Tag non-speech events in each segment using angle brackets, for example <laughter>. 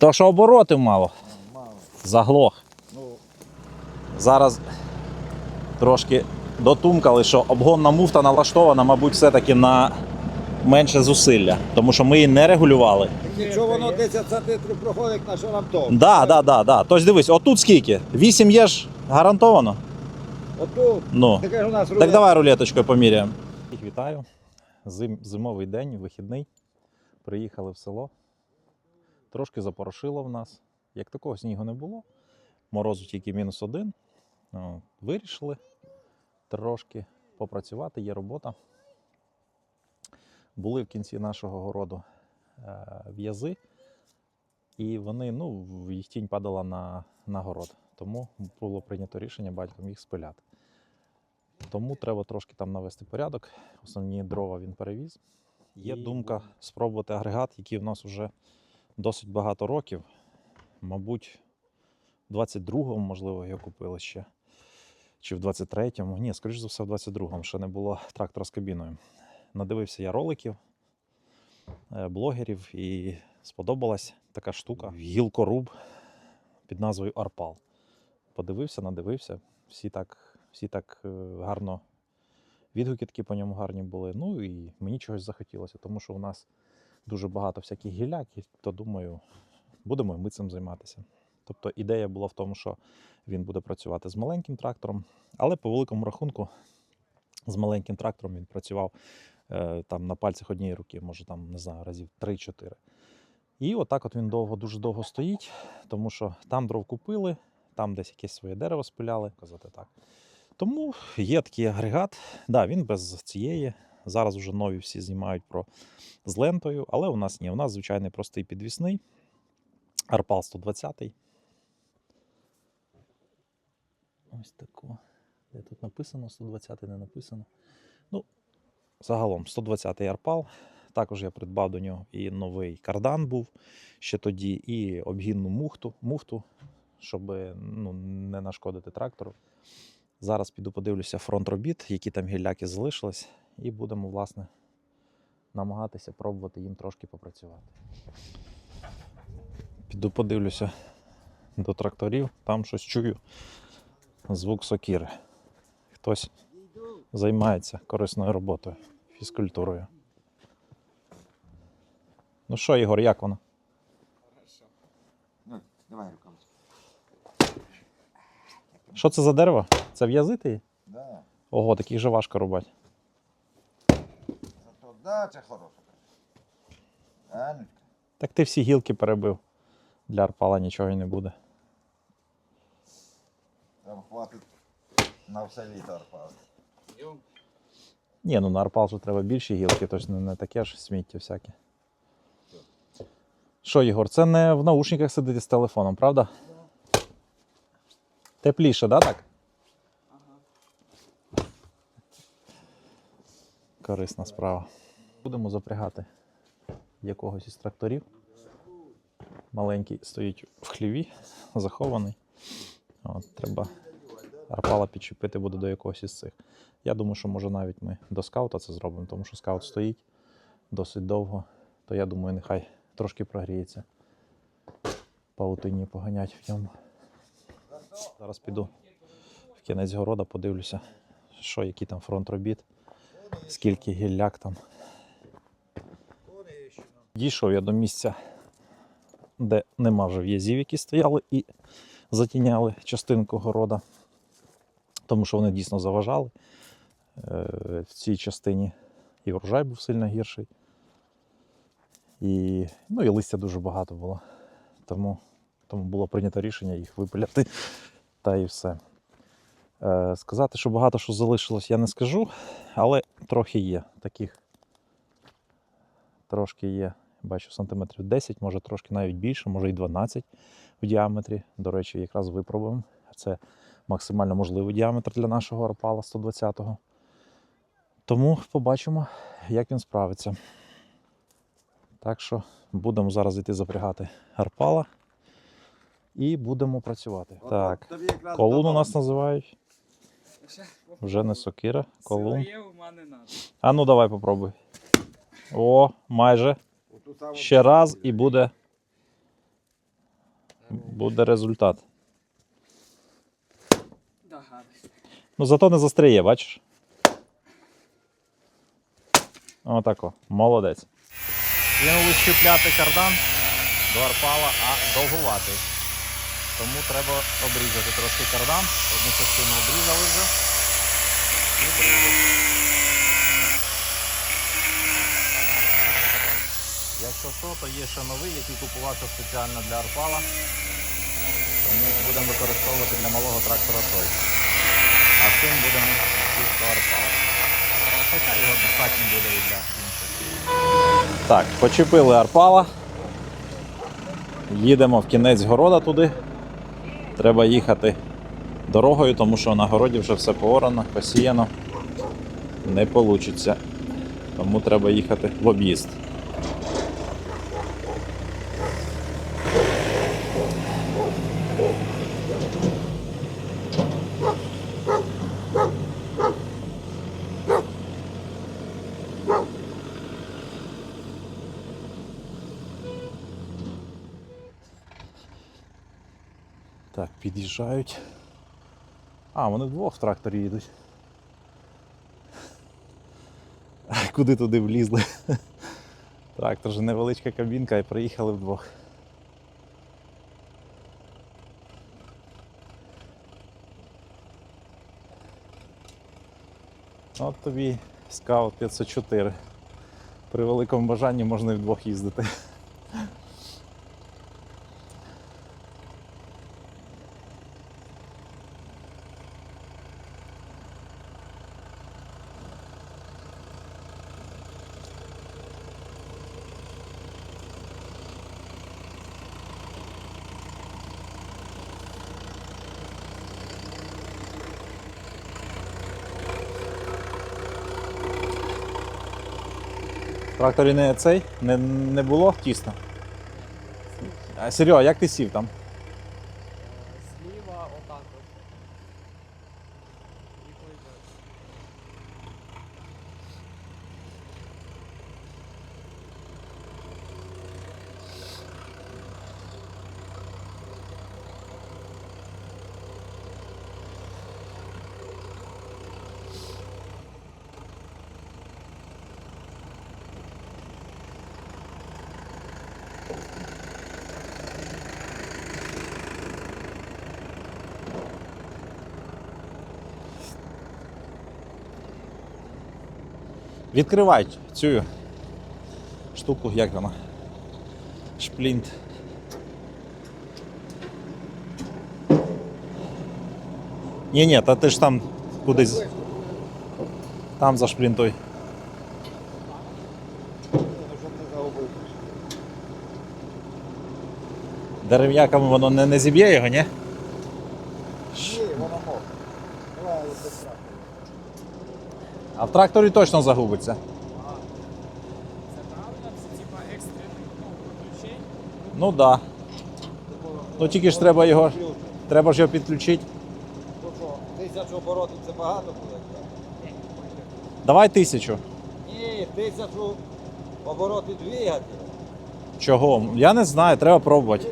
То що оборотів мало, Мало. заглох. Ну, Зараз трошки дотумкали, що обгонна муфта налаштована, мабуть, все-таки на менше зусилля, тому що ми її не регулювали. якщо воно 10 сантиметрів проходить, на що нам то? Да, да, да, да. Тобто дивись, отут скільки? 8 є ж гарантовано. Отут. Ну. Таке ж у нас Так давай рулеточкою поміряємо. Вітаю. Зим, зимовий день, вихідний. Приїхали в село. Трошки запорошило в нас. Як такого снігу не було. Морозу тільки мінус один. Вирішили трошки попрацювати, є робота. Були в кінці нашого городу е, в'язи, і вони, ну, їх тінь падала на, на город. Тому було прийнято рішення батьком їх спиляти. Тому треба трошки там навести порядок. Основні дрова він перевіз. Є думка спробувати агрегат, який в нас вже досить багато років. Мабуть, в 22-му, можливо, його купили ще. Чи в 23-му. Ні, скоріш за все, в 22-му ще не було трактора з кабіною. Надивився я роликів, е, блогерів, і сподобалась така штука. Гілкоруб під назвою Арпал. Подивився, надивився. Всі так, всі так е, гарно відгуки такі по ньому гарні були. Ну і мені чогось захотілося, тому що у нас дуже багато всяких гілляк, і то думаю, будемо ми цим займатися. Тобто ідея була в тому, що він буде працювати з маленьким трактором, але по великому рахунку з маленьким трактором він працював е, там на пальцях однієї руки, може там, не знаю, разів 3-4. І отак от він довго, дуже довго стоїть, тому що там дров купили, там десь якесь своє дерево спиляли, казати так. Тому є такий агрегат. Да, він без цієї. Зараз вже нові всі знімають про з лентою, але у нас ні. У нас звичайний простий підвісний. Арпал 120. Ось тако. Де тут написано 120 не написано. Ну, загалом 120 арпал. Також я придбав до нього і новий кардан був ще тоді, і обгінну муфту, муфту щоб ну, не нашкодити трактору. Зараз піду подивлюся фронт робіт, які там гілляки залишились, і будемо, власне, намагатися пробувати їм трошки попрацювати. Піду подивлюся до тракторів, там щось чую. Звук сокири. Хтось займається корисною роботою, фізкультурою. Ну що, Ігор, як воно? Ну, давай руками. Що це за дерево? Це в'язити? Да. Ого, таких же важко рубати. Да, це хороше. Анечка. Так ти всі гілки перебив. Для арпала нічого й не буде. Там хватить на все літо арпати. Ні, ну на арпал же треба більші гілки, тобто не, не таке ж сміття всяке. Що, Єгор, це не в наушниках сидити з телефоном, правда? Тепліше, да, так? Корисна справа. Будемо запрягати якогось із тракторів. Маленький стоїть в хліві, захований. От, треба арпала підчепити буде до якогось із цих. Я думаю, що може навіть ми до скаута це зробимо, тому що скаут стоїть досить довго, то я думаю, нехай трошки прогріється. Паутині поганять в ньому. Зараз піду в кінець города, подивлюся, що, який там фронт робіт, скільки гілляк там. Дійшов я до місця, де нема вже в'язів, які стояли і затіняли частинку города, тому що вони дійсно заважали. Е, В цій частині і врожай був сильно гірший. І, ну, і листя дуже багато було. Тому, тому було прийнято рішення їх випиляти та і все. Е, сказати, що багато що залишилось, я не скажу, але трохи є таких. Трошки є, бачу, сантиметрів 10, може трошки навіть більше, може і 12 в діаметрі. До речі, якраз випробуємо. Це максимально можливий діаметр для нашого арпала 120-го. Тому побачимо, як він справиться. Так що будемо зараз йти запрягати арпала і будемо працювати. Так, Тобі колун у нас називають. Вже не сокира, колун. А ну давай попробуй. О, майже ще раз і буде буде результат. Ну, зато не застріє, бачиш? Отако. Молодець. Кинули щепляти кардан до арпала, а довгувати. Тому треба обрізати трошки кардан. Одну частину обрізали вже і обрізали. 600, то є ще новий, який купувався спеціально для арпала. Тому будемо використовувати для малого трактора той. А цим будемо чисто арпала. Хоча його достатньо буде і для інших. Так, почепили арпала. Їдемо в кінець города туди. Треба їхати дорогою, тому що на городі вже все поорано, посіяно. Не вийде. Тому треба їхати в об'їзд. Так, під'їжджають. А, вони вдвох в тракторі їдуть. <laughs> Куди туди влізли? <laughs> Трактор же невеличка кабінка і приїхали вдвох. От тобі скаут 504. При великому бажанні можна і вдвох їздити. <laughs> тракторі не цей? Не, не було тісно? А, Серега, як ти сів там? Зліва отак от. І пойде. Відкривай цю штуку, як вона? Шплінт. Ні, ні, та ти ж там кудись. Там за Дерев'яками воно не, не зіб'є його, ні? Ні, воно мокре. Давай без трактора. А в тракторі точно загубиться. Це правильно? Це типа екстрений ну, ключей. Ну так. Да. Ну тільки ж треба його. Треба ж його підключити. Ну що, тисячу оборотів це багато буде? Давай тисячу. Ні, тисячу оборотів двигателя. Чого? Я не знаю, треба пробувати.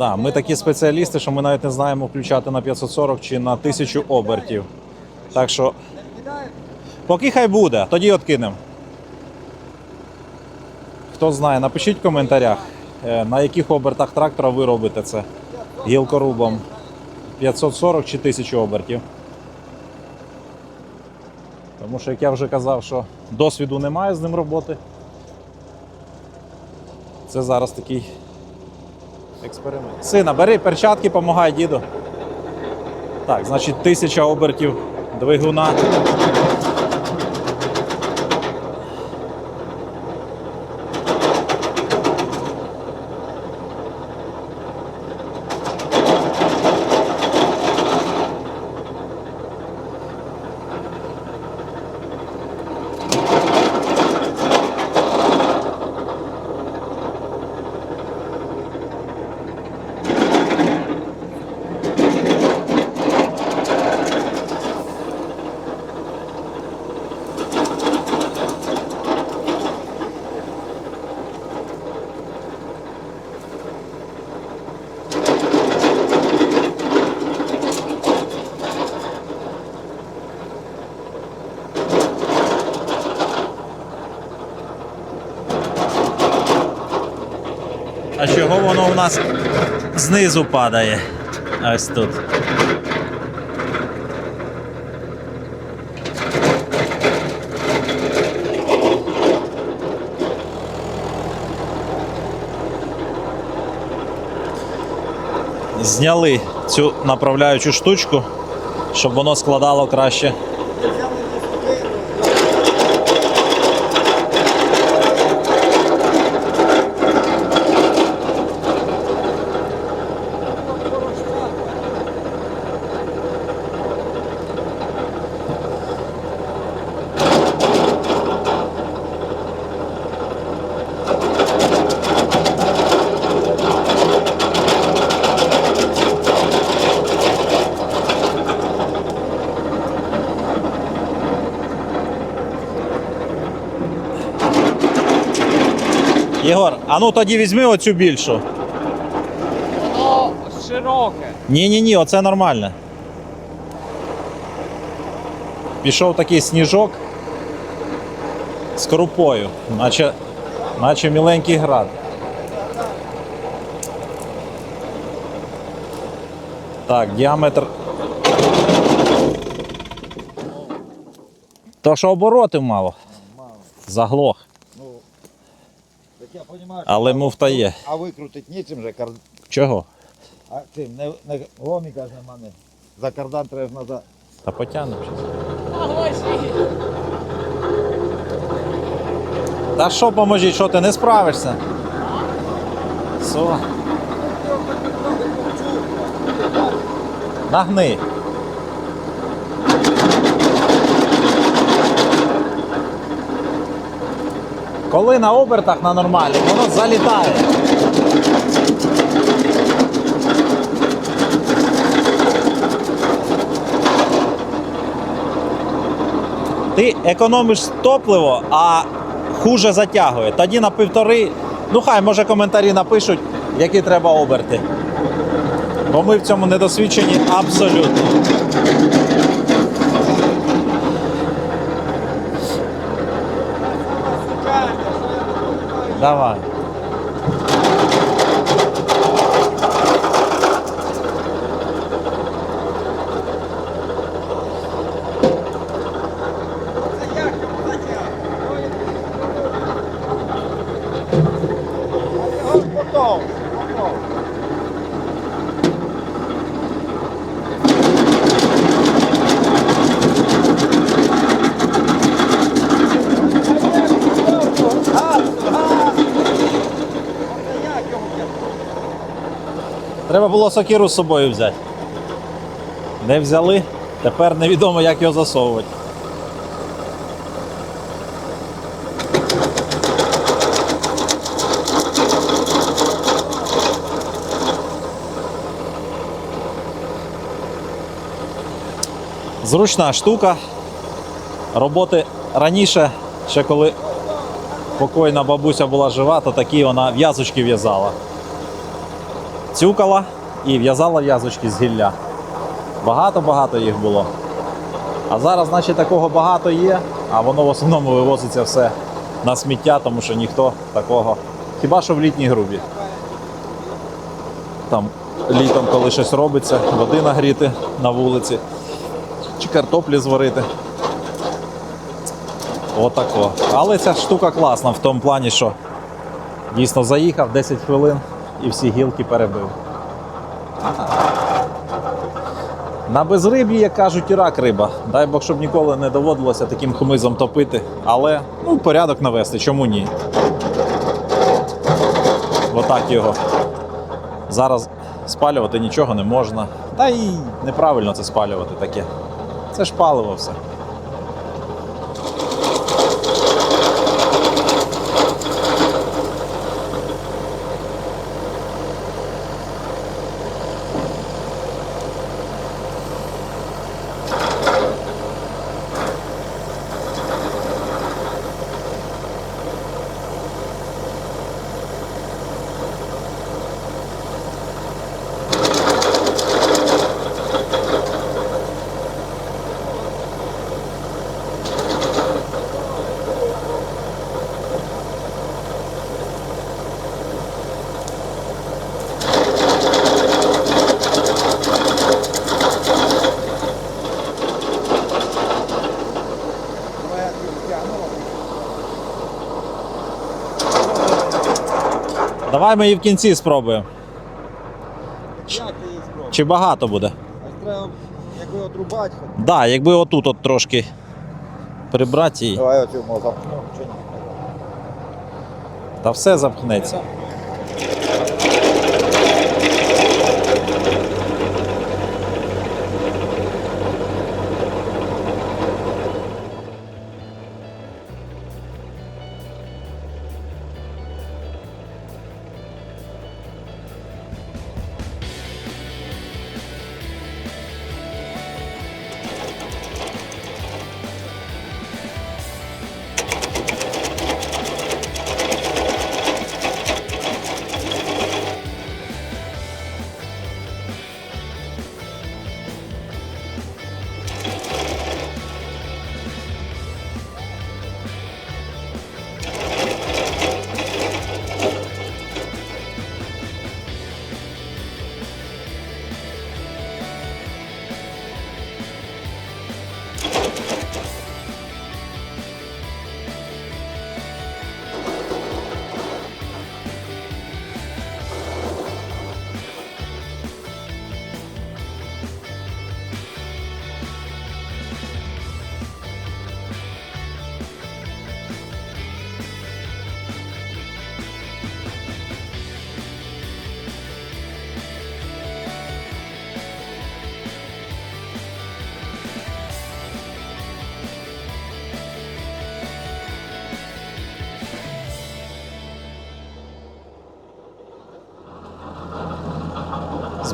Да, ми такі спеціалісти, що ми навіть не знаємо включати на 540 чи на 1000 обертів. Так що, поки хай буде, тоді откинемо. Хто знає, напишіть в коментарях, е, на яких обертах трактора ви робите це гілкорубом. 540 чи 1000 обертів. Тому що, як я вже казав, що досвіду немає з ним роботи. Це зараз такий експеримент. Сина, бери перчатки, помагай діду. Так, значить, тисяча обертів двигуна. У нас знизу падає? Ось тут. Зняли цю направляючу штучку, щоб воно складало краще. Єгор, а ну тоді візьми оцю більшу. Воно широке. Ні, ні, ні, оце нормально. Пішов такий сніжок з крупою, наче, наче міленький град. Так, діаметр. То що оборотів мало. Мало. Заглох. Я Але муфта є. А викрутить нічим же кардан. Чого? А цим не, не ломіка ж нема не. За кардан треба ж назад. Та потягнемо. щас. Поможіть. Та що поможіть, що ти не справишся? Со. Нагни. Коли на обертах на нормалі, воно залітає. Ти економиш топливо, а хуже затягує. Тоді на півтори, ну хай може коментарі напишуть, які треба оберти. Бо ми в цьому не досвідчені абсолютно. Давай. Готов. Готов. Треба було сокиру з собою взяти. Не взяли, тепер невідомо, як його засовувати. Зручна штука. Роботи раніше, ще коли покойна бабуся була жива, то такі вона в'язочки в'язала цюкала і в'язала в'язочки з гілля. Багато-багато їх було. А зараз, значить, такого багато є, а воно в основному вивозиться все на сміття, тому що ніхто такого. Хіба що в літній грубі. Там літом, коли щось робиться, води нагріти на вулиці, чи картоплі зварити. Отако. Але ця штука класна в тому плані, що дійсно заїхав 10 хвилин і всі гілки перебив. На безриб'ї, як кажуть, і рак риба. Дай Бог, щоб ніколи не доводилося таким хмизом топити. Але ну, порядок навести, чому ні? Отак його. Зараз спалювати нічого не можна. Та й неправильно це спалювати таке. Це ж паливо все. Давай ми її в кінці спробуємо. Як ти її спробуєш? Чи багато буде? А треба, якби отрубати. Так, да, якби отут от трошки прибрати її, Давай оцю мо запхну, чи ні? та все запхнеться.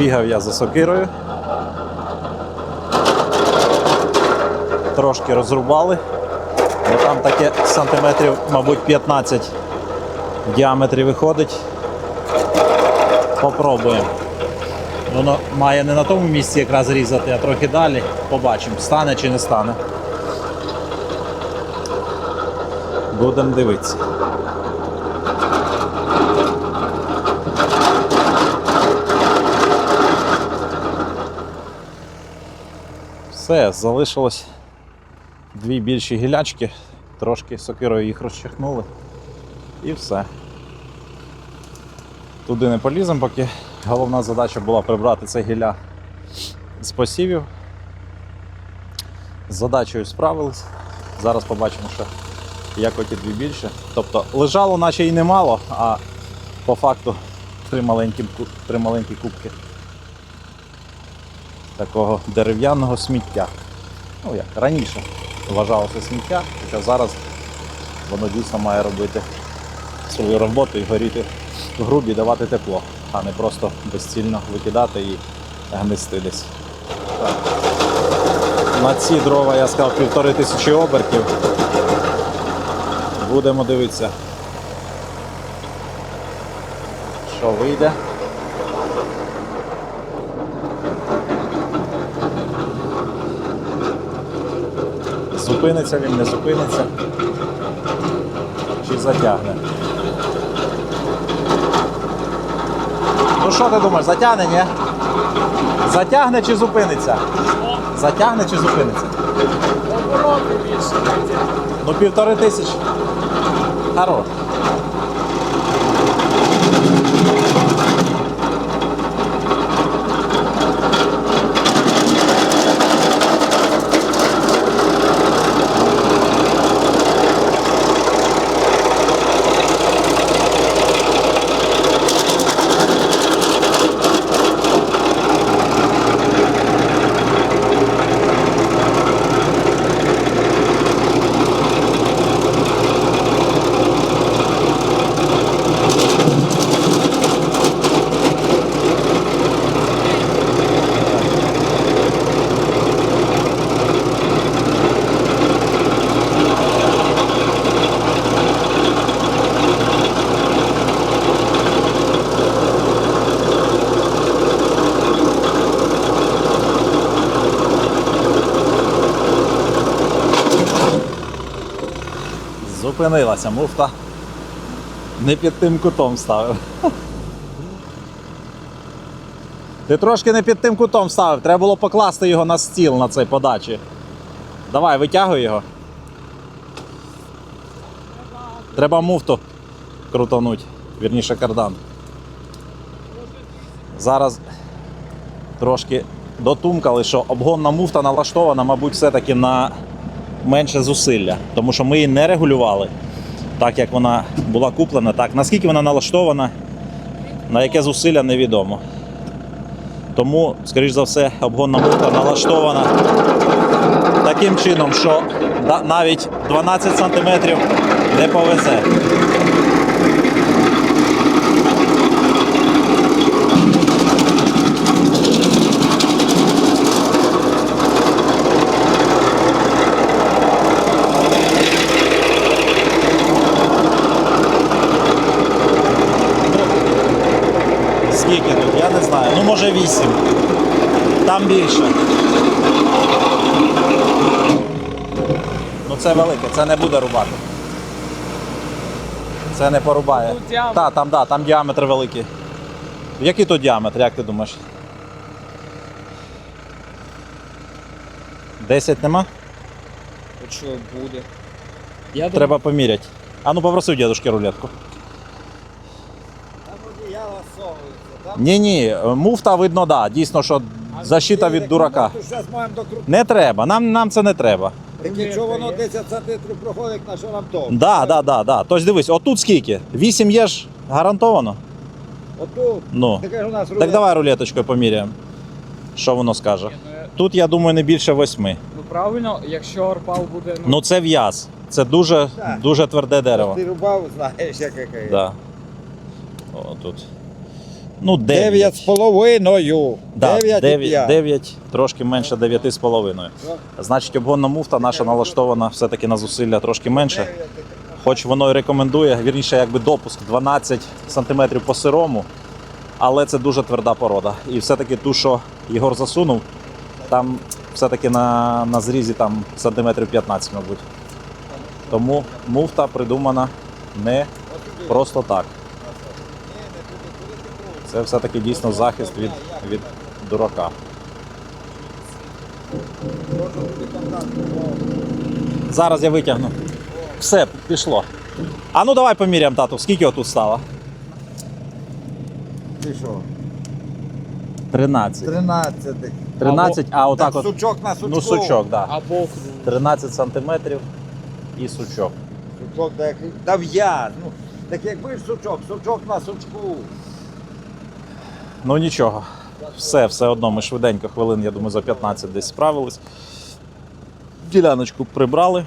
Збігав я за сокирою. Трошки розрубали. Бо там таке сантиметрів, мабуть, 15 в діаметрі виходить. Попробуємо. Воно має не на тому місці якраз різати, а трохи далі. Побачимо, стане чи не стане. Будемо дивитися. Все, залишилось дві більші гілячки, трошки сокирою їх розчахнули. І все. Туди не поліземо, поки головна задача була прибрати це гілля з посівів. З задачею справились. Зараз побачимо, що як оті дві більше. Тобто лежало, наче і немало, а по факту три маленькі, три маленькі кубки такого дерев'яного сміття. Ну як раніше вважалося сміття, хоча зараз воно дійсно має робити свою роботу і горіти в грубі, давати тепло, а не просто безцільно викидати і гнисти десь. Так. На ці дрова я сказав півтори тисячі обертів. Будемо дивитися, що вийде. Зупиниться він, не зупиниться. Чи затягне. Ну що ти думаєш, затягне, ні? Затягне чи зупиниться? Затягне чи зупиниться? Ну півтори тисячі. Хорош. Зупинилася муфта. Не під тим кутом ставив. Ти трошки не під тим кутом ставив, треба було покласти його на стіл на цій подачі. Давай, витягуй його. Треба муфту крутануть. вірніше кардан. Зараз трошки дотумкали, що обгонна муфта налаштована, мабуть, все-таки на менше зусилля, тому що ми її не регулювали так, як вона була куплена. Так, наскільки вона налаштована, на яке зусилля невідомо. Тому, скоріш за все, обгонна мука налаштована таким чином, що навіть 12 см не повезе. Скільки тут? Я не знаю. Ну, може 8. Там більше. Ну це велике, це не буде рубати. Це не порубає. Діаметр. Так, там, да, там діаметр великий. Який тут діаметр, як ти думаєш? 10 нема? От що буде. Я думаю, Треба поміряти. А ну попроси у дідушки рулетку. Там одіяла совується, там. Ні, ні, муфта видно, да. Дійсно, що защита від дурака. Зараз маємо докрутити. Не треба, нам, нам це не треба. Так якщо воно 10 сантиметрів проходить, на що нам то? Да, да, да, да. Тобто дивись, отут скільки? 8 є ж гарантовано. Отут. Ну. Таке ж у нас Так давай рулеточкою поміряємо. Що воно скаже? ні, ну, я- Тут, я думаю, не більше восьми. ну правильно, якщо арпал буде, ну, Ну це в'яз. Це дуже, Так. дуже тверде дерево. Ти рубав, знаєш, як яке. Да. О, тут. Ну, 9. Дев'ять з половиною. Да, Дев'ять і 9, 9, трошки менше 9 з половиною. Значить, обгонна муфта наша налаштована все-таки на зусилля трошки менше. Хоч воно і рекомендує, вірніше, якби допуск 12 см по сирому, але це дуже тверда порода. І все-таки ту, що Єгор засунув, там все-таки на, на зрізі там сантиметрів 15, мабуть. Тому муфта придумана не просто так. Ні, не туди, туди ти крутиш. Це все-таки дійсно захист від, від дурака. Зараз я витягну. Все, пішло. А ну давай поміряємо, тату, скільки отут стало? Ти що? 13. 13. 13, а отак от. сучок на сучку. Ну, сучок, так. Да. або 13 сантиметрів і сучок. Сучок, так, та в'яз. Ну, так якби ж сучок, сучок на сучку. Ну нічого. Все, все одно ми швиденько, хвилин, я думаю, за 15 десь справились. Діляночку прибрали.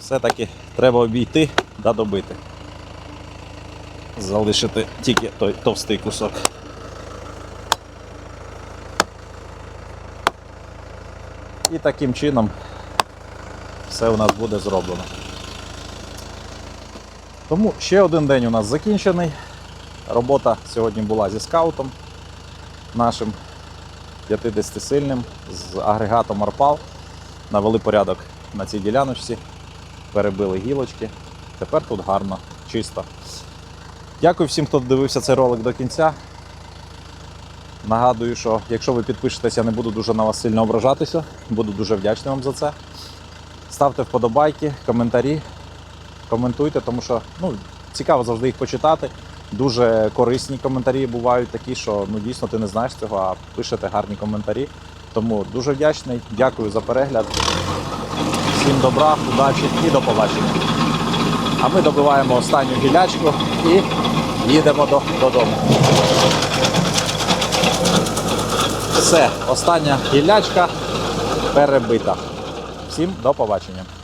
Все-таки треба обійти да добити. Залишити тільки той товстий кусок. І таким чином все у нас буде зроблено. Тому ще один день у нас закінчений. Робота сьогодні була зі скаутом нашим 50-сильним з агрегатом Арпал. Навели порядок на цій діляночці, перебили гілочки. Тепер тут гарно, чисто. Дякую всім, хто дивився цей ролик до кінця. Нагадую, що якщо ви підпишетесь, я не буду дуже на вас сильно ображатися. Буду дуже вдячний вам за це. Ставте вподобайки, коментарі, коментуйте, тому що ну, цікаво завжди їх почитати. Дуже корисні коментарі бувають такі, що ну дійсно ти не знаєш цього, а пишете гарні коментарі. Тому дуже вдячний. Дякую за перегляд. Всім добра, удачі і до побачення. А ми добиваємо останню гілячку і їдемо до, додому. Все, остання гілячка перебита. Всім до побачення.